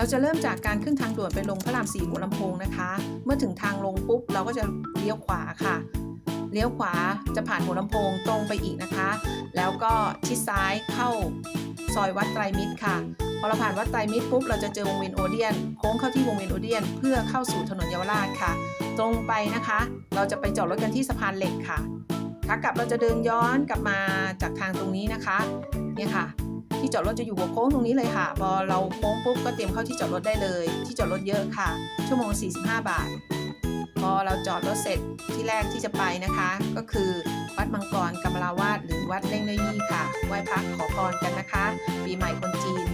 เราจะเริ่มจากการขึ้นทางด่วนไปลงพระรามสี่หัวลำโพงนะคะ เมื่อถึงทางลงปุ๊บเราก็จะเลี้ยวขวาค่ะ เลี้ยวขวาจะผ่านหัวลำโพงตรงไปอีกนะคะ แล้วก็ชิดซ้ายเข้าซอยวัดไตรมิตรค่ะ พอเราผ่านวัดไตรมิตรปุ๊บเราจะเจอวงเวียนโอเดียนโค้งเข้าที่วงเวียนโอเดียนเพื่อเข้าสู่ถนนเยาวราชค่ะ ตรงไปนะคะ เราจะไปจอดรถกันที่สะพานเหล็กค่ะขากลับเราจะเดินย้อนกลับมาจากทางตรงนี้นะคะ เนี่ยค่ะ ที่จอดรถจะอยู่หัวโค้งตรงนี้เลยค่ะ พอเราโค้งปุ๊บก็เตรียมเข้าที่จอดรถได้เลย ที่จอดรถเยอะค่ะ ชั่วโมง 45 บาท พอเราจอดรถเสร็จที่แรกที่จะไปนะคะ ก็คือวัดมังกรกำมลาวาสหรือวัดเล่งเนยี่ค่ะไหว้พระขอพรกันนะคะ ปีใหม่คนจีน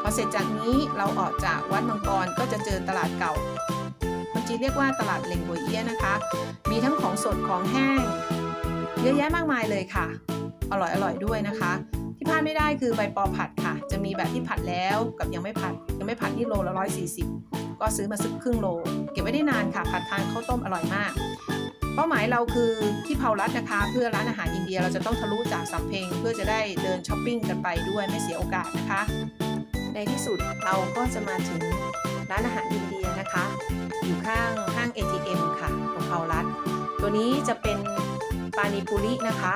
พอเสร็จจากนี้เราออกจากวัดมังกรก็จะเจอตลาดเก่าคนจีนเรียกว่าตลาดเหลงบัวเอี้ยนะคะ มีทั้งของสดของแห้ง เยอะแยะมากมายเลยค่ะ อร่อยอร่อยด้วยนะคะ ที่พลาดไม่ได้คือใบปอผัดค่ะ จะมีแบบที่ผัดแล้วกับยังไม่ผัด ยังไม่ผัดที่โลละ140ก็ซื้อมาสักครึ่งโล เก็บไว้ได้นานค่ะผัดทานข้าวต้มอร่อยมาก เป้าหมายเราคือที่เพารัตนะคะ เพื่อร้านอาหารอินเดียเราจะต้องทะลุจากสำเพ็งเพื่อจะได้เดินช้อปปิ้งกันไปด้วยไม่เสียโอกาสนะคะ ในที่สุดเราก็จะมาถึงร้านอาหารอินเดียนะคะ อยู่ข้างห้าง ATM ค่ะตรงเพารัตตัวนี้จะเป็น ปานิปุรินะคะ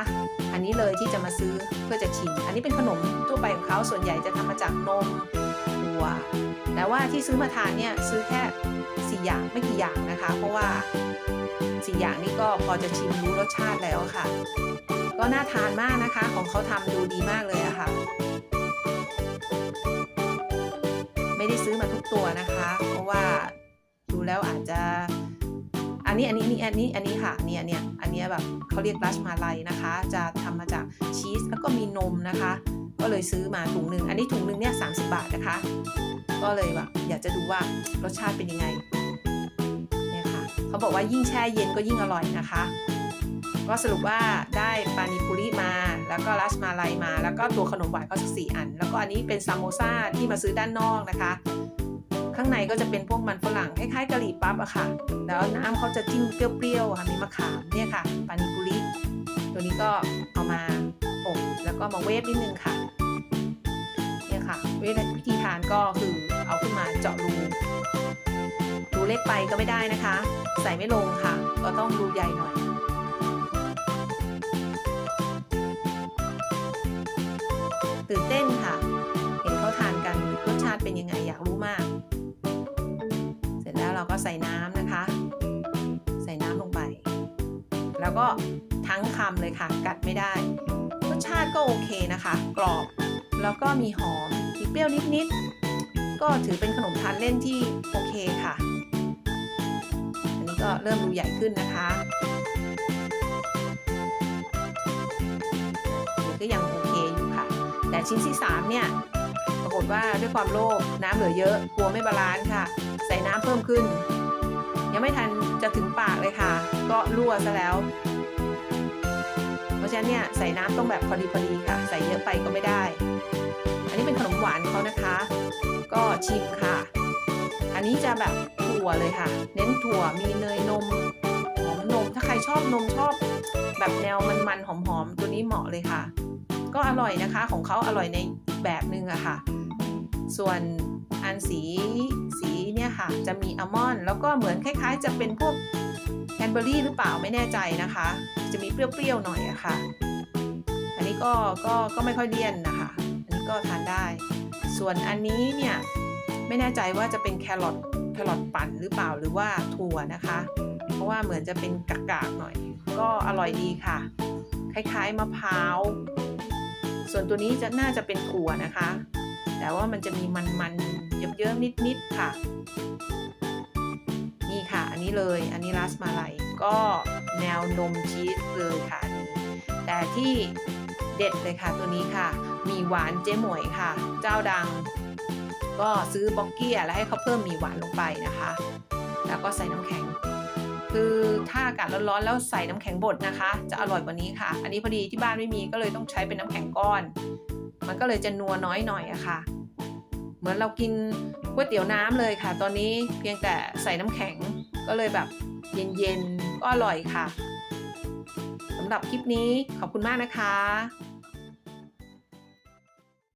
อันนี้เลยที่จะมาซื้อเพื่อจะชิม อันนี้เป็นขนมทั่วไปของเขาส่วนใหญ่จะทำมาจากนมถั่วแต่ว่าที่ซื้อมาทานเนี่ยซื้อแค่สี่อย่างไม่กี่อย่างนะคะ เพราะว่าสี่อย่างนี้ก็พอจะชิมรู้รสชาติแล้วค่ะ ก็น่าทานมากนะคะ ของเขาทำดูดีมากเลยอะค่ะไม่ได้ซื้อมาทุกตัวนะคะ เพราะว่าดูแล้วอาจจะ นี้อันนี้นี่อันนี้อันนี้ค่ะเนี่ยเนี่ยอันนี้แบบเขาเรียกรัชมาลัยนะคะ จะทำมาจากชีสแล้วก็มีนมนะคะ ก็เลยซื้อมาถุงหนึ่งอันนี้ถุงหนึ่งเนี่ยสาบาทนะคะ ก็เลยแบบอยากจะดูว่ารสชาติเป็นยังไงเนี่ยค่ะเขาบอกว่ายิ่งแช่เย็นก็ยิ่งอร่อยนะคะ ก็สรุปว่าได้ปานิปุริมา แล้วก็รัสมาลัยมา แล้วก็ตัวขนมหวานก็สักสี่อัน แล้วก็อันนี้เป็นซามโมซาที่มาซื้อด้านนอกนะคะ ข้างในก็จะเป็นพวกมันฝรั่งคล้ายๆกะหรี่ปั๊บอะค่ะ แล้วน้ำเขาจะจิ้มเปรี้ยวๆค่ะมีมะขามเนี่ยค่ะปานิปุริตัวนี้ก็เอามาอบแล้วก็มาเวฟนิดนึงค่ะเนี่ยค่ะวิธีทานก็คือเอาขึ้นมาเจาะรูรูเล็กไปก็ไม่ได้นะคะ ใส่ไม่ลงค่ะ ก็ต้องรูใหญ่หน่อยตื่นเต้นค่ะ เห็นเขาทานกันรสชาติเป็นยังไงอยากรู้มาก เสร็จแล้วเราก็ใส่น้ำนะคะ ใส่น้ำลงไป แล้วก็ทั้งคำเลยค่ะ กัดไม่ได้รสชาติก็โอเคนะคะ กรอบ แล้วก็มีหอมมีเปรี้ยวนิดๆก็ถือเป็นขนมทานเล่นที่โอเคค่ะ อันนี้ก็เริ่มดูใหญ่ขึ้นนะคะก็ยังโอเคอยู่ค่ะ แต่ชิ้นที่ 3 เนี่ยากฏว่าด้วยความโลภน้ำเหลือเยอะกลัวไม่บาลานซ์ค่ะ ใส่น้ำเพิ่มขึ้น ยังไม่ทันจะถึงปากเลยค่ะ ก็รั่วซะแล้ว เพราะฉะนั้นเนี่ยใส่น้ำต้องแบบพอดีพอดีค่ะ ใส่เยอะไปก็ไม่ได้ อันนี้เป็นขนมหวานเขานะคะ ก็ชิมค่ะ อันนี้จะแบบถั่วเลยค่ะ เน้นถั่วมีเนยนมหอมนมถ้าใครชอบนมชอบ แบบแนวมันๆหอมๆตัวนี้เหมาะเลยค่ะ ก็อร่อยนะคะของเขาอร่อยในแบบนึงอะค่ะ ส่วนอันสีสีเนี่ยค่ะ จะมีอัลมอนด์แล้วก็เหมือนคล้าย ๆ จะเป็นพวกแคนเบอรี่หรือเปล่าไม่แน่ใจนะคะ จะมีเปรี้ยวๆหน่อยอะค่ะ อันนี้ก็ก็ก็ไม่ค่อยเลี่ยนนะคะ อันนี้ก็ทานได้ ส่วนอันนี้เนี่ยไม่แน่ใจว่าจะเป็นแครอทแครอทปั่นหรือเปล่าหรือว่าถั่วนะคะ เพราะว่าเหมือนจะเป็นกากๆหน่อย ก็อร่อยดีค่ะ คล้ายๆมะพร้าว ส่วนตัวนี้จะน่าจะเป็นถั่วนะคะ แต่ว่ามันจะมีมันๆเยิ้มๆนิดๆค่ะ นี่ค่ะ อันนี้เลยอันนี้รัสมาลัยก็แนวนมชีสเลยค่ะนี้แต่ที่เด็ดเลยค่ะตัวนี้ค่ะ มีหวานเจ๊หมวยค่ะ เจ้าดัง ก็ซื้อบ็อกเกี้ยแล้วให้เขาเพิ่มมีหวานลงไปนะคะ แล้วก็ใส่น้ำแข็ง คือถ้าอากาศร้อนๆแล้วใส่น้ำแข็งบดนะคะ จะอร่อยกว่านี้ค่ะ อันนี้พอดีที่บ้านไม่มีก็เลยต้องใช้เป็นน้ำแข็งก้อน มันก็เลยจะนัวน้อยหน่อยอะค่ะ เหมือนเรากินก๋วยเตี๋ยวน้ำเลยค่ะ ตอนนี้เพียงแต่ใส่น้ำแข็งก็เลยแบบเย็นๆก็อร่อยค่ะสำหรับคลิปนี้ขอบคุณมากนะคะ